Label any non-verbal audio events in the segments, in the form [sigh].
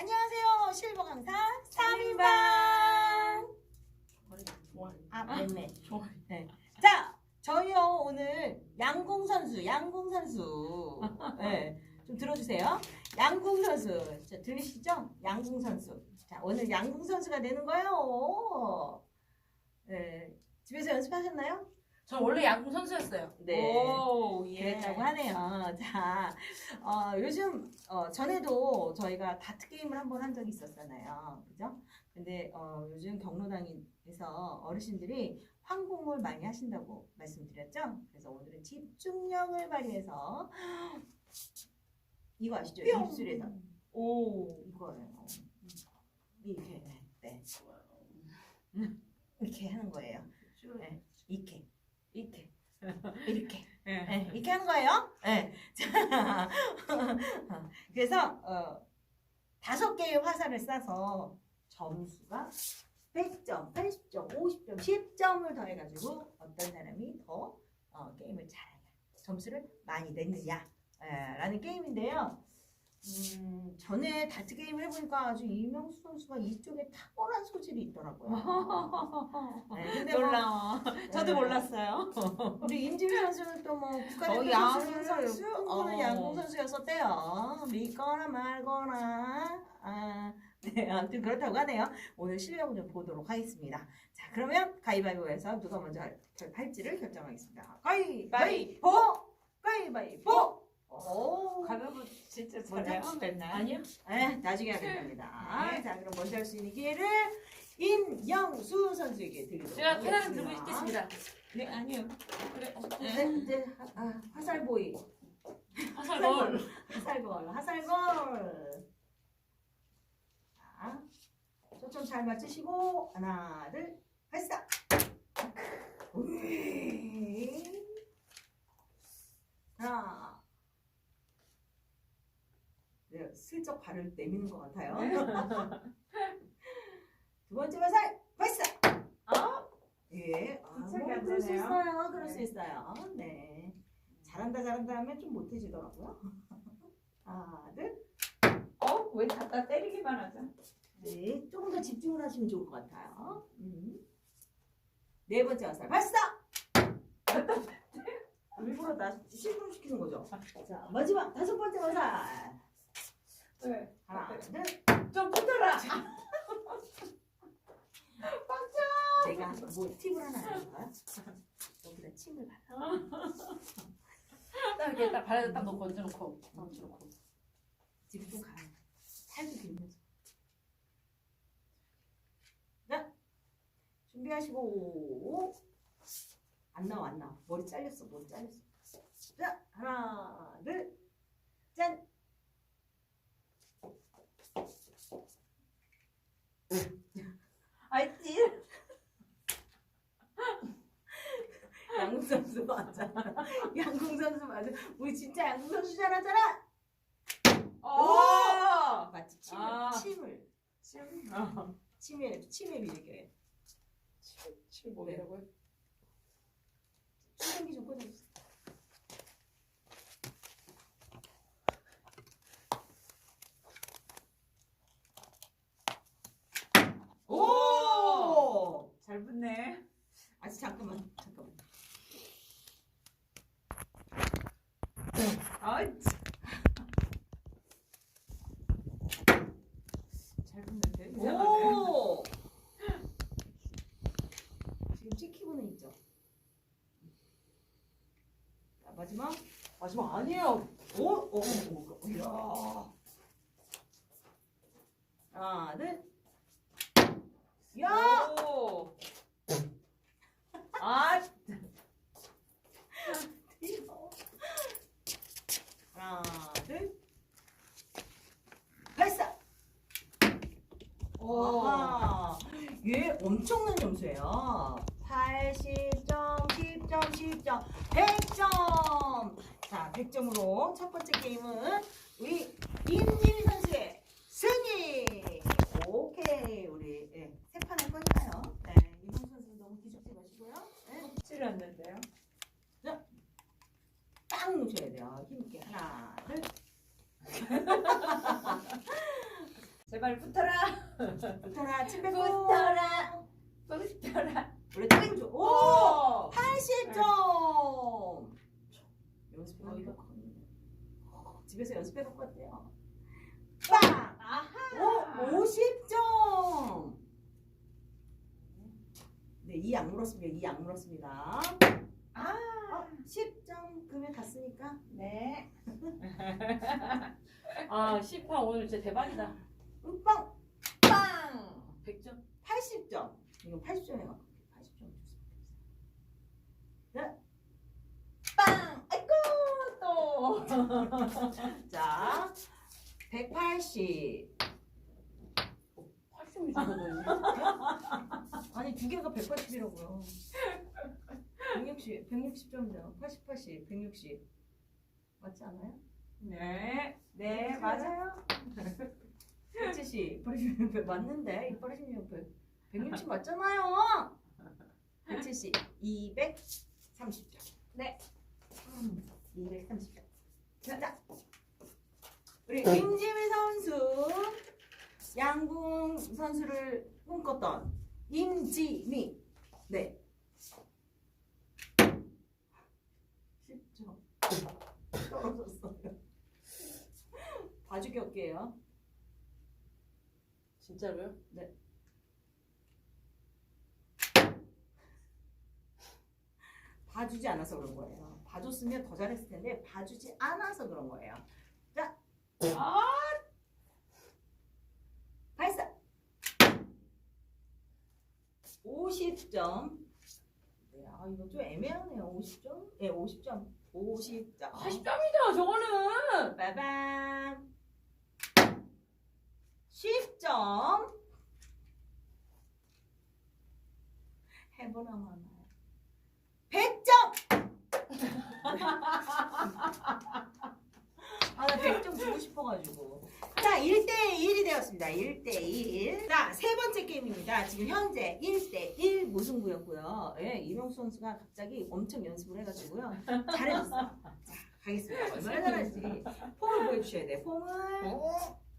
안녕하세요. 실버 강사 3인방. 아, 맴매. 좋아. 자, 저희요 오늘 양궁 선수, 양궁 선수. 네, 좀 들어주세요. 양궁 선수. 자, 들리시죠? 양궁 선수. 자, 오늘 양궁 선수가 되는 거예요. 네, 집에서 연습하셨나요? 저 원래 야구 선수였어요. 네. 오, 예. 그랬다고 하네요. [laughs] 자, 어, 요즘 어, 전에도 저희가 다트 게임을 한 번 한 적이 있었잖아요. 그죠? 근데 어, 요즘 경로당에서 어르신들이 황공을 많이 하신다고 말씀드렸죠? 그래서 오늘은 집중력을 발휘해서 [gasps] 이거 아시죠? 입술에서 오. 이거예요. 이렇게 네. 이렇게 하는 거예요. 네. 이렇게 이렇게 [laughs] 이렇게 예. 네, 이렇게 하는 거예요. 네. [laughs] 자, 그래서 어, 다섯 개의 화살을 쏴서 점수가 100점, 80점, 50점, 10점을 더해가지고 어떤 사람이 더 어, 게임을 잘하냐, 점수를 많이 냈느냐, 에, 라는 게임인데요. 음, 전에 다트 게임을 해보니까 아주 이명수 선수가 이쪽에 탁월한 소질이 있더라고요. [laughs] 네, 근데 뭐, 놀라워. 저도 네. 몰랐어요. 우리 임지미 선수는 또 뭐 국가대표 선수, 어. 야구 선수였었대요. 믿거나 말거나. 아, 네, 아무튼 그렇다고 하네요. 오늘 실력을 좀 보도록 하겠습니다. 자, 그러면 가위바위보에서 누가 먼저 할- 할지를 결정하겠습니다. 가위바위보! 가위바위보! 오, 가위바위보 진짜 잘해요? 맨날. 아니요. 네, 나중에 하겠답니다. 네. 자, 그럼 먼저 할 수 있는 기회를 임영수 선수에게 드리도록 제가 페달을 하겠습니다. 들고 있겠습니다. 네, 아니요. 그래. 어, 네, 네. 이제 하- 아, 화살보이. 화살걸. 화살걸, 화살걸. 자, 초점 잘 맞추시고 하나, 둘, 발사. 우이. 하나. 네, 슬쩍 발을 내미는 것 같아요. [laughs] 두 번째 화살 발사. 아, 예, 아, 뭐안 그럴 수 되네요. 있어요. 그럴 수 네. 있어요. 네. 잘한다 잘한다 하면 좀 못해지더라고요. [laughs] 하나, 둘, 어, 왜 갖다 때리기만 하죠? 네. 조금 더 집중을 하시면 좋을 것 같아요. 음. 네 번째 화살 발사. [laughs] 일부러 나 실패시키는 거죠. 자, 마지막 다섯 번째 화살. 네. 하나, 둘. 좀 붙어라. [laughs] 제가 뭐 팁을 하나 알려줄까요? [laughs] 여기다 침을 발라. 딱 이렇게 딱 발에다 딱 놓고 얹어놓고. 얹어놓고. 집중 가요. 살도 길면서. 자, 준비하시고. 안 나와, 안 나와. 머리 잘렸어, 머리 잘렸어. 자, 하나, 둘, 짠! 알지? 양궁 선수 맞아. 맞아. 우리 진짜 양궁 선수 잘하잖아. 오! 마치 침을 아. 침을 침. 어. 침에 침에 비비게 침 뭐라고요? 충전기 좀 꺼내주세요. 오! 잘 붙네. 아직 잠깐만 잠깐만. 아, 잘 붙는데. 마지막 아니에요. 오, 오, 오, 오, 이야. 하나, 둘. 야! 오. 아, 하나, 둘. 발사. 오. 아하. 얘 엄청난 점수예요. 80점, 10점, 10점, 100점. 자, 100점으로 첫 번째 게임은 우리 임지미 선수의 승리. 오케이, 우리 예, 세판 할 거니까요. 네, 이동 선수 너무 기죽지 마시고요. 네, 질 않는데요. 딱 놓으셔야 돼요. 힘있게 하나, 둘. 제 [laughs] 제발 붙어라. 붙어라 침 뱉고 붙어라. 붙어라. 우리 땡 줘. 오! 오. 80점! 연습해가니까 어이가 어, 집에서 연습해 갖고 왔대요. 빵! 아하. 오, 50점! 네, 이약 물었습니다. 이약 물었습니다. 아. 어, 10점 금액 갔으니까. 네. [laughs] 아, 18 오늘 진짜 대박이다. 음, 빵! 빵! 100점. 80점. 이거 80점에 갖고 80점 줬습니다. 빵! 아이고, 또. [laughs] 자, 180. 80이 정도는. 아니 두 개가 180이라고요. 160, 160점이잖아. 80, 80, 160. 맞지 않아요? 네. 네, 맞아요. 170, 180, 맞는데? 180, 100, 160 맞잖아요. 170, 230점. 네. 음, 230점. 자, 우리 김지미 선수, 양궁 선수를 꿈꿨던 임지미. 네. 10점. 떨어졌어요. 봐주기 할게요. 진짜로요? 봐주지 않아서 그런 거예요. 봐줬으면 더 잘했을 텐데 봐주지 않아서 그런 거예요. 아, 발사. 50점. 네, 아 이거 좀 애매하네요. 50점? 네, 50점. 50점. 80점이다, 저거는. 빠밤. 10점. 해보나 마나요. 100점. 아, 나 100점 주고 싶어가지고. 자, 1대1이 되었습니다. 1대1. 자, 세 번째 게임입니다. 지금 현재 1대1 무승부였고요. 예, 이명수 선수가 갑자기 엄청 연습을 해가지고요. 잘해줬어요. 자, 가겠습니다. 얼마나 잘할지. 폼을 보여주셔야 돼. 폼을.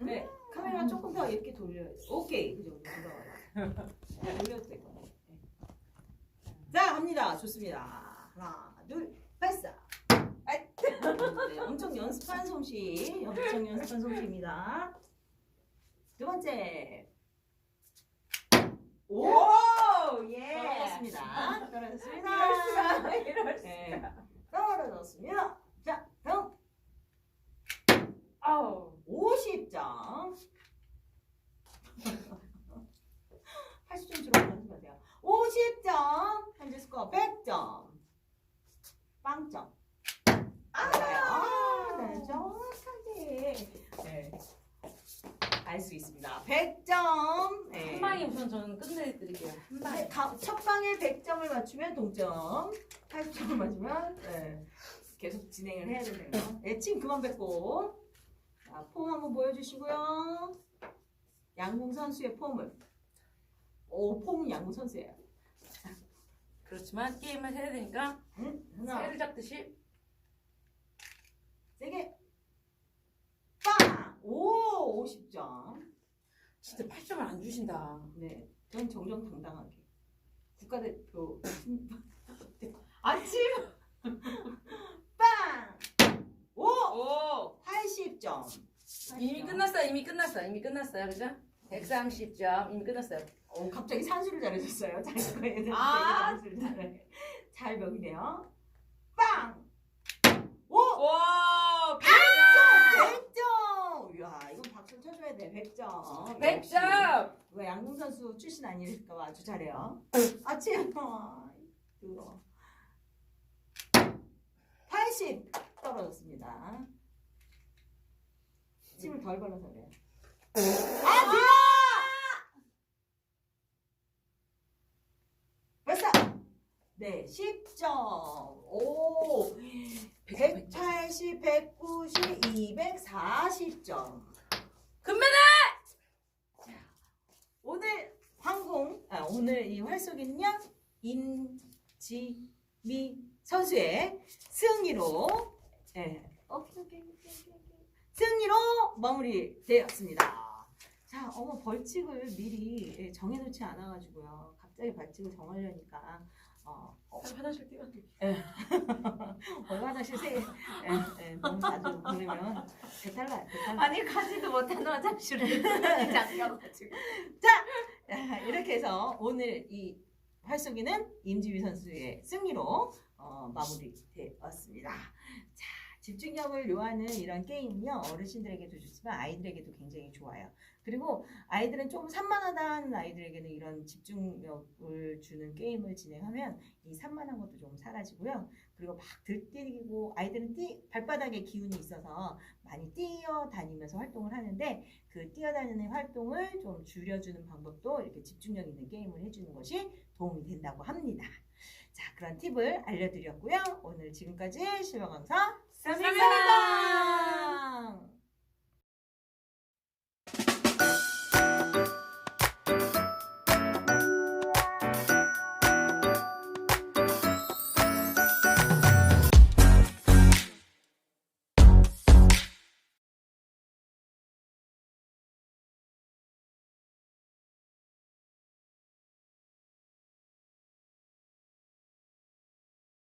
네, 카메라 조금 더 이렇게 돌려야 돼. 오케이, 그 정도 돌아와요. 네, 돌려도 될 거예요. 네. 자, 갑니다. 좋습니다. 하나, 둘, 발사. 아이. 네, 엄청 연습한 솜씨, 엄청 연습한 솜씨입니다. 두 번째. 오, 예. 떨어졌습니다. 떨어졌습니다. 이럴 수가, 이럴 네, 수가. 떨어졌습니다. 자, 다음 아우. 50점. 80점 주로 하지 마세요. 50점. 현재 스코어 100점. 빵점. 아, 아, 네, 정확하게. 네. 알 수 있습니다. 100점. 네. 한 방에 우선 저는 끝내드릴게요. 한 방에. 네, 가- 첫 방에 100점을 맞추면 동점. 80점을 맞으면 네. 계속 진행을 해야 되네요. 네, 침 그만 뱉고. 자, 폼 한번 보여주시고요. 양궁 선수의 폼을. 오, 폼은 양궁 선수예요. 그렇지만 게임을 해야 되니까 응? 하나, 새를 잡듯이 세게. 빵! 오, 50점. 진짜 8점을 안 주신다. 네, 전 정정당당하게. 국가대표. [laughs] 아침. [laughs] 빵! 오! 오. 80점. 이미 끝났어요. 이미 끝났어요. 이미 끝났어요. 그죠? 130점 이미 끝났어요. 어, 갑자기 산수를 잘해줬어요. 자기 거에 대해서 아, 산수를 잘해. 잘 먹이네요. 빵! 오! 와. 100점! 이야, 박수 쳐줘야 돼. 100점. 100점. 왜 양궁 선수 출신 아닐까 봐 아주 잘해요. 아침. 그거. 80 떨어졌습니다. 침을 덜 발라서 그래요. 아, 들어! 발사! 네, 10점. 오, 180, 190, 240점. 금메달. 오늘 황공, 아, 오늘 이 활쏘기는요, 임지미 선수의 승리로, 예, 오케이. 승리로 마무리되었습니다. 자, 자, 어머 벌칙을 미리 예, 정해놓지 않아가지고요. 갑자기 벌칙을 정하려니까 어, 어, 화장실 뛰어들기. 얼 [laughs] 화장실 세, 예, 예, 너무 자주 보내면 배탈 나요. 배탈. 아니 가지도 못한 화장실을 [laughs] 잠겨가지고. 아, [laughs] 이렇게 해서 오늘 이 활쏘기는 임지휘 선수의 승리로 어, 마무리되었습니다. 자, 집중력을 요하는 이런 게임은요 어르신들에게도 좋지만 아이들에게도 굉장히 좋아요. 그리고 아이들은 좀 산만하다는 아이들에게는 이런 집중력을 주는 게임을 진행하면 이 산만한 것도 좀 사라지고요. 그리고 막 들뛰고 아이들은 뛰, 발바닥에 기운이 있어서 많이 뛰어다니면서 활동을 하는데 그 뛰어다니는 활동을 좀 줄여주는 방법도 이렇게 집중력 있는 게임을 해주는 것이 도움이 된다고 합니다. 자, 그런 팁을 알려드렸고요. 오늘 지금까지 실버 강사. 감사합니다.